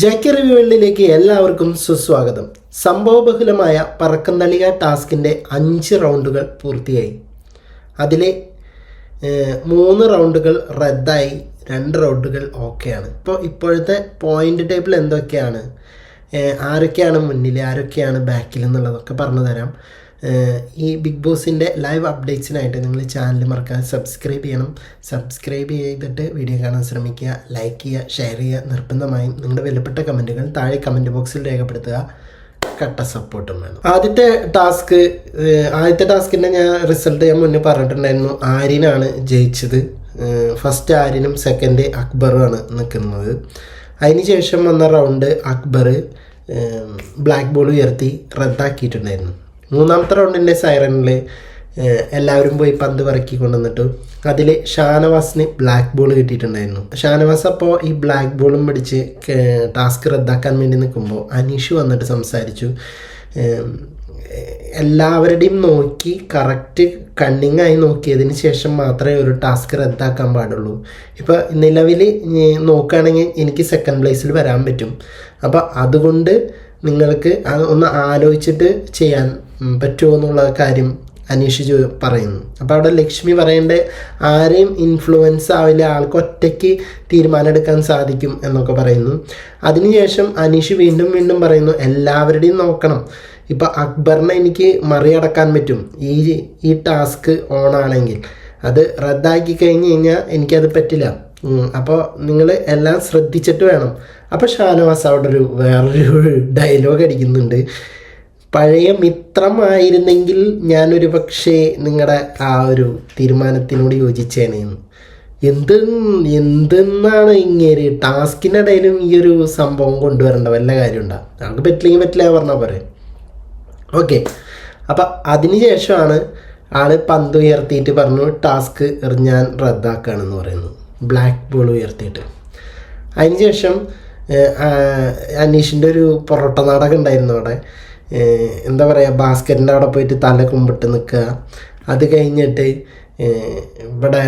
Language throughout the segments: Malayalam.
ജാക്കി റിവ്യൂകളിലേക്ക് എല്ലാവർക്കും സുസ്വാഗതം. സംഭവബഹുലമായ പറക്കന്തളിക ടാസ്കിന്റെ അഞ്ച് റൗണ്ടുകൾ പൂർത്തിയായി. അതിലെ മൂന്ന് റൗണ്ടുകൾ റദ്ദായി രണ്ട് റൗണ്ടുകൾ ഓക്കെയാണ്. ഇപ്പോൾ ഇപ്പോഴത്തെ പോയിന്റ് ടേബിൾ എന്തൊക്കെയാണ്? ആരൊക്കെയാണ് മുന്നിൽ ആരൊക്കെയാണ് ബാക്കിൽ എന്നുള്ളതൊക്കെ പറഞ്ഞു തരാം. ഈ ബിഗ് ബോസിന്റെ ലൈവ് അപ്ഡേറ്റ്സിനായിട്ട് നിങ്ങൾ ചാനൽ മറക്കാതെ സബ്സ്ക്രൈബ് ചെയ്യണം. സബ്സ്ക്രൈബ് ചെയ്തിട്ട് വീഡിയോ കാണാൻ ശ്രമിക്കുക. ലൈക്ക് ചെയ്യുക ഷെയർ ചെയ്യുക. നിർബന്ധമായും നിങ്ങളുടെ വിലപ്പെട്ട കമന്റുകൾ താഴെ കമന്റ് ബോക്സിൽ രേഖപ്പെടുത്തുക. കട്ട സപ്പോർട്ടും വേണം. ആദ്യത്തെ ടാസ്ക് ആദ്യത്തെ ടാസ്കിന്റെ ഞാൻ റിസൾട്ട് ഞാൻ മുന്നേ പറഞ്ഞിട്ടുണ്ടായിരുന്നു. ആര്യനാണ് ജയിച്ചത്. ഫസ്റ്റ് ആര്യനും സെക്കൻഡ് അക്ബറുമാണ് നിൽക്കുന്നത്. അതിനുശേഷം വന്ന റൗണ്ട് അക്ബർ ബ്ലാക്ക് ബോൾ ഉയർത്തി റദ്ദാക്കിയിട്ടുണ്ടായിരുന്നു. മൂന്നാമത്തെ റൗണ്ടിന്റെ സൈറണിൽ എല്ലാവരും പോയി പന്ത് പറക്കി കൊണ്ടുവന്നിട്ടു. അതിൽ ഷാനവാസിന് ബ്ലാക്ക് ബോൾ കിട്ടിയിട്ടുണ്ടായിരുന്നു. ഷാനവാസ് അപ്പോൾ ഈ ബ്ലാക്ക് ബോളും പിടിച്ച് ടാസ്ക് റദ്ദാക്കാൻ വേണ്ടി നിൽക്കുമ്പോൾ അനീഷ് വന്നിട്ട് സംസാരിച്ചു. എല്ലാവരുടെയും നോക്കി കറക്റ്റ് കണ്ണിങ്ങായി നോക്കിയതിന് ശേഷം മാത്രമേ ഒരു ടാസ്ക് റദ്ദാക്കാൻ പാടുള്ളൂ. ഇപ്പോൾ നിലവിൽ നോക്കുകയാണെങ്കിൽ എനിക്ക് സെക്കൻഡ് പ്ലേസിൽ വരാൻ പറ്റും. അപ്പോൾ അതുകൊണ്ട് നിങ്ങൾക്ക് ഒന്ന് ആലോചിച്ചിട്ട് ചെയ്യാൻ പറ്റുമോ എന്നുള്ള കാര്യം അന്വേഷിച്ച് പറയുന്നു. അപ്പോൾ അവിടെ ലക്ഷ്മി പറയേണ്ട ആരെയും ഇൻഫ്ലുവൻസ് ആവില്ല ആൾക്ക് ഒറ്റയ്ക്ക് തീരുമാനമെടുക്കാൻ സാധിക്കും എന്നൊക്കെ പറയുന്നു. അതിനുശേഷം അനീഷ് വീണ്ടും വീണ്ടും പറയുന്നു എല്ലാവരുടെയും നോക്കണം. ഇപ്പം അക്ബറിനെ എനിക്ക് മറികടക്കാൻ പറ്റും. ഈ ഈ ടാസ്ക് ഓണാണെങ്കിൽ അത് റദ്ദാക്കി കഴിഞ്ഞ് കഴിഞ്ഞാൽ എനിക്കത് പറ്റില്ല. അപ്പോൾ നിങ്ങൾ എല്ലാം ശ്രദ്ധിച്ചിട്ട് വേണം. അപ്പോൾ ഷാനവാസ് അവിടെ ഒരു വേറൊരു ഡയലോഗ് അടിക്കുന്നുണ്ട്. പഴയ മിത്രമായിരുന്നെങ്കിൽ ഞാനൊരു പക്ഷേ നിങ്ങളുടെ ആ ഒരു തീരുമാനത്തിനോട് യോജിച്ചേനേന്ന് എന്ത് എന്തെന്നാണ് ഇങ്ങനെ ടാസ്കിനിടയിലും ഈ ഒരു സംഭവം കൊണ്ടുവരേണ്ട വല്ല കാര്യമുണ്ടോ? നമുക്ക് പറ്റില്ലെങ്കിൽ പറ്റില്ല പറഞ്ഞാൽ പോരെ. ഓക്കെ. അപ്പം അതിനുശേഷമാണ് ആൾ പന്ത് ഉയർത്തിയിട്ട് പറഞ്ഞു ടാസ്ക് ഞാൻ റദ്ദാക്കുകയാണെന്ന് പറയുന്നു. ബ്ലാക്ക് ബോൾ ഉയർത്തിയിട്ട്. അതിനുശേഷം അനീഷിന്റെ ഒരു പൊറോട്ട നാടകം ഉണ്ടായിരുന്നു അവിടെ. എന്താ പറയുക ബാസ്ക്കറ്റിന്റെ അവിടെ പോയിട്ട് തല കുമ്പിട്ട് നിൽക്കുക അത് കഴിഞ്ഞിട്ട് ഇവിടെ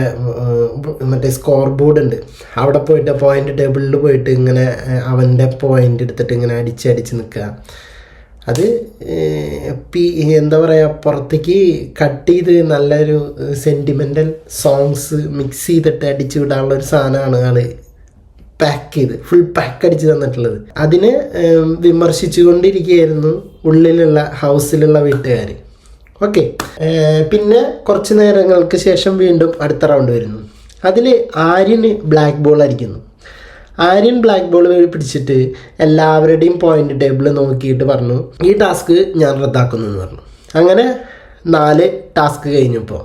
മറ്റേ സ്കോർ ബോർഡ് ഉണ്ട്. അവിടെ പോയിട്ട് പോയിന്റ് ടേബിളിൽ പോയിട്ട് ഇങ്ങനെ അവന്റെ പോയിന്റ് എടുത്തിട്ട് ഇങ്ങനെ അടിച്ചടിച്ച് നിൽക്കുക അത് പി എന്താ പറയുക പുറത്തേക്ക് കട്ട് ചെയ്ത് നല്ലൊരു സെന്റിമെന്റൽ സോങ്സ് മിക്സ് ചെയ്തിട്ട് അടിച്ചു വിടാനുള്ള ഒരു സാധനമാണ് ആൾ പാക്ക് ചെയ്ത് ഫുൾ പാക്ക് അടിച്ച് തന്നിട്ടുള്ളത്. അതിനെ വിമർശിച്ചുകൊണ്ടിരിക്കുകയായിരുന്നു ഉള്ളിലുള്ള ഹൗസിലുള്ള വീട്ടുകാർ ഓക്കെ പിന്നെ കുറച്ച് നേരങ്ങൾക്ക് ശേഷം വീണ്ടും അടുത്ത റൗണ്ട് വരുന്നു. അതിൽ ആര്യന് ബ്ലാക്ക് ബോൾ അടിക്കുന്നു. ആര്യൻ ബ്ലാക്ക് ബോൾ പിടിച്ചിട്ട് എല്ലാവരുടെയും പോയിന്റ് ടേബിൾ നോക്കിയിട്ട് പറഞ്ഞു ഈ ടാസ്ക് ഞാൻ റദ്ദാക്കുന്നു എന്ന് പറഞ്ഞു. അങ്ങനെ നാല് ടാസ്ക് കഴിഞ്ഞപ്പോൾ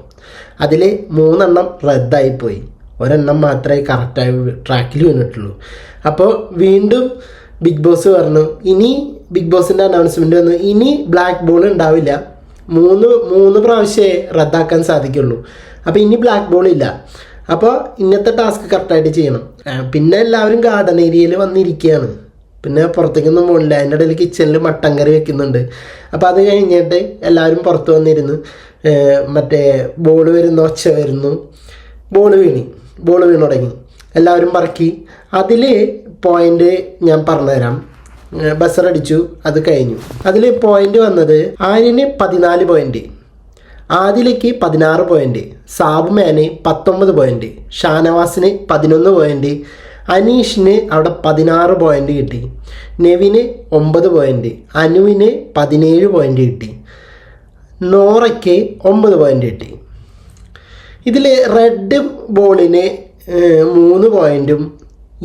അതിൽ മൂന്നെണ്ണം റദ്ദായിപ്പോയി. ഒരെണ്ണം മാത്രമേ കറക്റ്റായി ട്രാക്കിൽ വീണിട്ടുള്ളൂ അപ്പോൾ വീണ്ടും ബിഗ് ബോസ് പറഞ്ഞു ഇനി ബിഗ് ബോസിന്റെ അനൗൺസ്മെന്റ് വന്നു. ഇനി ബ്ലാക്ക് ബോൾ ഉണ്ടാവില്ല. മൂന്ന് മൂന്ന് പ്രാവശ്യമേ റദ്ദാക്കാൻ സാധിക്കുള്ളൂ. അപ്പോൾ ഇനി ബ്ലാക്ക് ബോൾ ഇല്ല. അപ്പോൾ ഇന്നത്തെ ടാസ്ക് കറക്റ്റായിട്ട് ചെയ്യണം. പിന്നെ എല്ലാവരും ഗാർഡൻ ഏരിയയിൽ വന്നിരിക്കുകയാണ്. പിന്നെ പുറത്തേക്കൊന്നും പോകില്ല അതിന്റെ ഇടയിൽ കിച്ചണിൽ മട്ടൻ കറി വെക്കുന്നുണ്ട്. അപ്പോൾ അത് കഴിഞ്ഞിട്ട് എല്ലാവരും പുറത്ത് വന്നിരുന്ന്. മറ്റേ ബോൾ വരുന്ന ഒച്ച വരുന്നു. ബോൾ വീണി. ബോൾ വീണ് തുടങ്ങി. എല്ലാവരും പറക്കി. അതിൽ പോയിന്റ് ഞാൻ പറഞ്ഞുതരാം. ബസർ അടിച്ചു. അത് കഴിഞ്ഞു. അതിൽ പോയിന്റ് വന്നത് ആര്യന് പതിനാല് പോയിന്റ് ആദിലയ്ക്ക് പതിനാറ് പോയിന്റ് സാബുമേന് പത്തൊമ്പത് പോയിന്റ് ഷാനവാസിന് പതിനൊന്ന് പോയിന്റ് അനീഷിന് അവിടെ പതിനാറ് പോയിന്റ് കിട്ടി. നെവിന് ഒമ്പത് പോയിന്റ് അനുവിന് പതിനേഴ് പോയിന്റ് കിട്ടി. നോറയ്ക്ക് ഒമ്പത് പോയിന്റ് കിട്ടി. ഇതിൽ റെഡ് ബോളിന് മൂന്ന് പോയിന്റും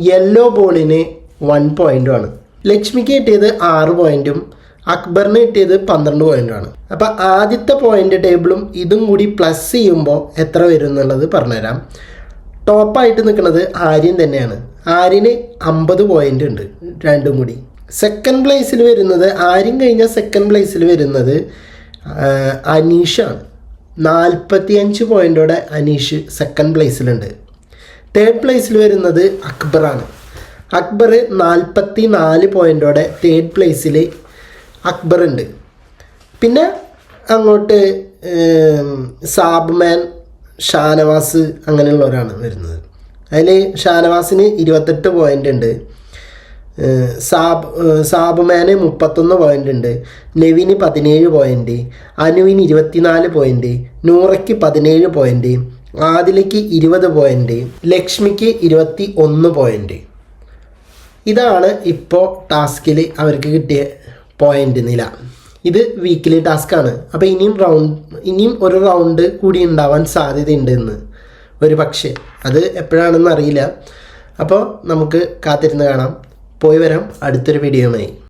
യെല്ലോ ബോളിന് വൺ പോയിന്റുമാണ് ലക്ഷ്മിക്ക് കിട്ടിയത് ആറ് പോയിന്റും അക്ബറിന് കിട്ടിയത് പന്ത്രണ്ട് പോയിന്റുമാണ് അപ്പോൾ ആദ്യത്തെ പോയിന്റ് ടേബിളും ഇതും കൂടി പ്ലസ് ചെയ്യുമ്പോൾ എത്ര വരും എന്നുള്ളത് പറഞ്ഞുതരാം. ടോപ്പായിട്ട് നിൽക്കുന്നത് ആര്യൻ തന്നെയാണ്. ആര്യന് അമ്പത് പോയിന്റ് ഉണ്ട് രണ്ടും കൂടി. സെക്കൻഡ് പ്ലേസിൽ വരുന്നത് ആര്യൻ കഴിഞ്ഞ സെക്കൻഡ് പ്ലേസിൽ വരുന്നത് അനീഷാണ്. നാൽപ്പത്തി അഞ്ച് പോയിന്റോടെ അനീഷ് സെക്കൻഡ് പ്ലേസിലുണ്ട് തേർഡ് പ്ലേസിൽ വരുന്നത് അക്ബറാണ് അക്ബർ നാൽപ്പത്തി നാല് പോയിന്റോടെ തേർഡ് പ്ലേസിൽ അക്ബർ ഉണ്ട്. പിന്നെ അങ്ങോട്ട് സാബ്മാൻ ഷാനവാസ് അങ്ങനെയുള്ളവരാണ് വരുന്നത്. അതിൽ ഷാനവാസിന് ഇരുപത്തെട്ട് പോയിന്റ് ഉണ്ട്. സാബ് സാബ് സാബുമാന് മുപ്പത്തൊന്ന് പോയിന്റ് ഉണ്ട്. നെവിന് പതിനേഴ് പോയിന്റ് അനുവിന് ഇരുപത്തിനാല് പോയിന്റ് നൂറയ്ക്ക് പതിനേഴ് പോയിന്റ് ആദിലയ്ക്ക് ഇരുപത് പോയിന്റ് ലക്ഷ്മിക്ക് ഇരുപത്തി ഒന്ന് പോയിന്റ് ഇതാണ് ഇപ്പോൾ ടാസ്കിൽ അവർക്ക് കിട്ടിയ പോയിന്റ് നില. ഇത് വീക്കിലി ടാസ്ക്കാണ് അപ്പോൾ ഇനിയും റൗണ്ട് ഇനിയും ഒരു റൗണ്ട് കൂടി ഉണ്ടാവാൻ സാധ്യതയുണ്ട് എന്ന്. ഒരു പക്ഷേ അത് എപ്പോഴാണെന്ന് അറിയില്ല. അപ്പോൾ നമുക്ക് കാത്തിരുന്ന് കാണാം. പോയി വരാം. അടുത്തൊരു വീഡിയോയുമായി